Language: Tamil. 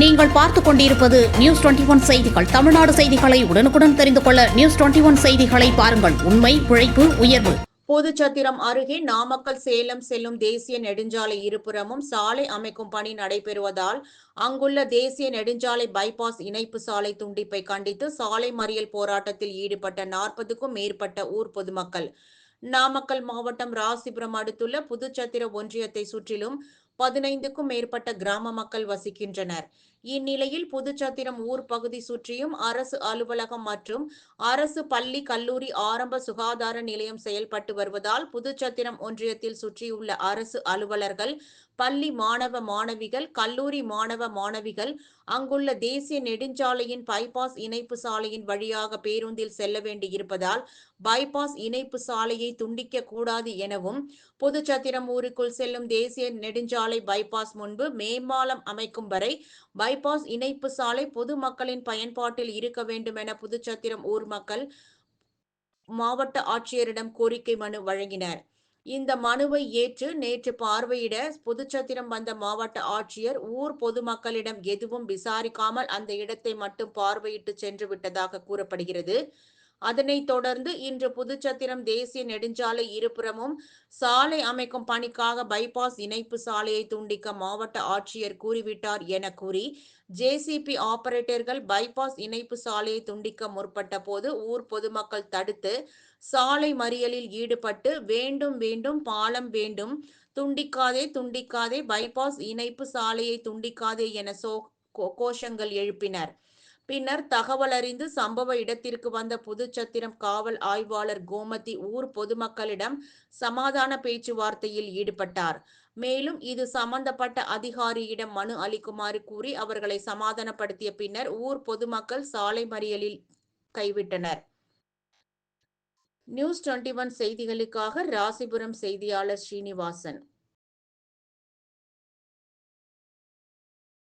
நீங்கள் பார்த்துக் கொண்டிருப்பது நியூஸ் டுவெண்டி ஒன் செய்திகள். தமிழ்நாடு செய்திகளை உடனுக்குடன் தெரிந்து கொள்ள நியூஸ் டுவெண்டி ஒன் செய்திகளை பாருங்கள். உண்மை உழைப்பு உயர்வு. பொதுச்சத்திரம் அருகே நாமக்கல் சேலம் செல்லும் தேசிய நெடுஞ்சாலை இருபுறமும் சாலை அமைக்கும் பணி நடைபெறுவதால் அங்குள்ள தேசிய நெடுஞ்சாலை பைபாஸ் இணைப்பு சாலை துண்டிப்பை கண்டித்து சாலை மறியல் போராட்டத்தில் ஈடுபட்ட நாற்பதுக்கும் மேற்பட்ட ஊர் பொதுமக்கள். நாமக்கல் மாவட்டம் ராசிபுரம் அடுத்துள்ள புதுச்சத்திர ஒன்றியத்தை சுற்றிலும் பதினைந்துக்கும் மேற்பட்ட கிராம மக்கள் வசிக்கின்றனர். இந்நிலையில் புதுச்சத்திரம் ஊர் பகுதி சுற்றியும் அரசு அலுவலகம் மற்றும் அரசு பள்ளி கல்லூரி ஆரம்ப சுகாதார நிலையம் செயல்பட்டு வருவதால் புதுச்சத்திரம் ஒன்றியத்தில் சுற்றியுள்ள அரசு அலுவலர்கள் பள்ளி மாணவ மாணவிகள் கல்லூரி மாணவ மாணவிகள் அங்குள்ள தேசிய நெடுஞ்சாலையின் பைபாஸ் இணைப்பு சாலையின் வழியாக பேருந்தில் செல்ல வேண்டியிருப்பதால் பைபாஸ் இணைப்பு சாலையை துண்டிக்க கூடாது எனவும் புதுச்சத்திரம் ஊருக்குள் செல்லும் தேசிய நெடுஞ்சாலை பைபாஸ் முன்பு மேம்பாலம் அமைக்கும் வரை பை பைபாஸ் இணைப்பு சாலை பொதுமக்களின் பயன்பாட்டில் இருக்க வேண்டும் என புதுச்சத்திரம் ஊர் மக்கள் மாவட்ட ஆட்சியரிடம் கோரிக்கை மனு வழங்கினர். இந்த மனுவை ஏற்று நேற்று பார்வையிட புதுச்சத்திரம் வந்த மாவட்ட ஆட்சியர் ஊர் பொதுமக்களிடம் எதுவும் விசாரிக்காமல் அந்த இடத்தை மட்டும் பார்வையிட்டு சென்று விட்டதாக கூறப்படுகிறது. அதனைத் தொடர்ந்து இன்று புதுச்சத்திரம் தேசிய நெடுஞ்சாலை இருபுறமும் சாலை அமைக்கும் பணிக்காக பைபாஸ் இணைப்பு சாலையை துண்டிக்க மாவட்ட ஆட்சியர் கூறிவிட்டார் என கூறி ஜேசிபி ஆபரேட்டர்கள் பைபாஸ் இணைப்பு சாலையை துண்டிக்க முற்பட்ட போது ஊர் பொதுமக்கள் தடுத்து சாலை மறியலில் ஈடுபட்டு வேண்டும் வேண்டும் பாலம் வேண்டும் துண்டிக்காதே துண்டிக்காதே பைபாஸ் இணைப்பு சாலையை துண்டிக்காதே என சோ கோ- கோஷங்கள் எழுப்பினர். பின்னர் தகவல் அறிந்து சம்பவ இடத்திற்கு வந்த புதுச்சத்திரம் காவல் ஆய்வாளர் கோமதி ஊர் பொதுமக்களிடம் சமாதான பேச்சுவார்த்தையில் ஈடுபட்டார். மேலும் இது சம்பந்தப்பட்ட அதிகாரியிடம் மனு அளிக்குமாறு கூறி அவர்களை சமாதானப்படுத்திய பின்னர் ஊர் பொதுமக்கள் சாலை மறியலில் கைவிட்டனர். நியூஸ் டுவெண்டி ஒன் செய்திகளுக்காக ராசிபுரம் செய்தியாளர் ஸ்ரீனிவாசன்.